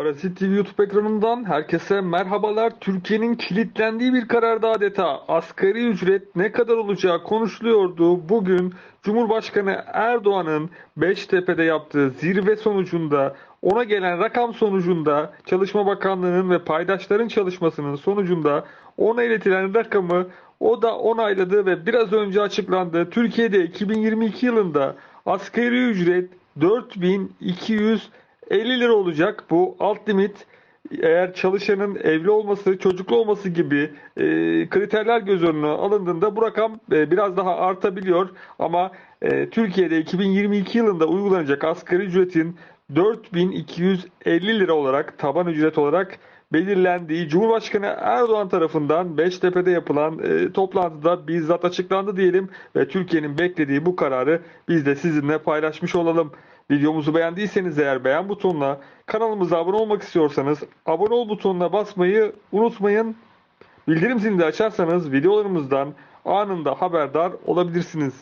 Parazit TV YouTube ekranından herkese merhabalar. Türkiye'nin kilitlendiği bir kararda adeta asgari ücret ne kadar olacağı konuşuluyordu. Bugün Cumhurbaşkanı Erdoğan'ın Beştepe'de yaptığı zirve sonucunda ona gelen rakam sonucunda Çalışma Bakanlığı'nın ve paydaşların çalışmasının sonucunda ona iletilen rakamı o da onayladı ve biraz önce açıklandı. Türkiye'de 2022 yılında asgari ücret 4200 50 lira olacak bu alt limit eğer çalışanın evli olması, çocuklu olması gibi e, kriterler göz önüne alındığında bu rakam e, biraz daha artabiliyor. Ama e, Türkiye'de 2022 yılında uygulanacak asgari ücretin 4250 lira olarak taban ücret olarak belirlendiği Cumhurbaşkanı Erdoğan tarafından Beştepe'de yapılan e, toplantıda bizzat açıklandı diyelim ve Türkiye'nin beklediği bu kararı biz de sizinle paylaşmış olalım. Videomuzu beğendiyseniz eğer beğen butonuna, kanalımıza abone olmak istiyorsanız abone ol butonuna basmayı unutmayın. Bildirim zilini de açarsanız videolarımızdan anında haberdar olabilirsiniz.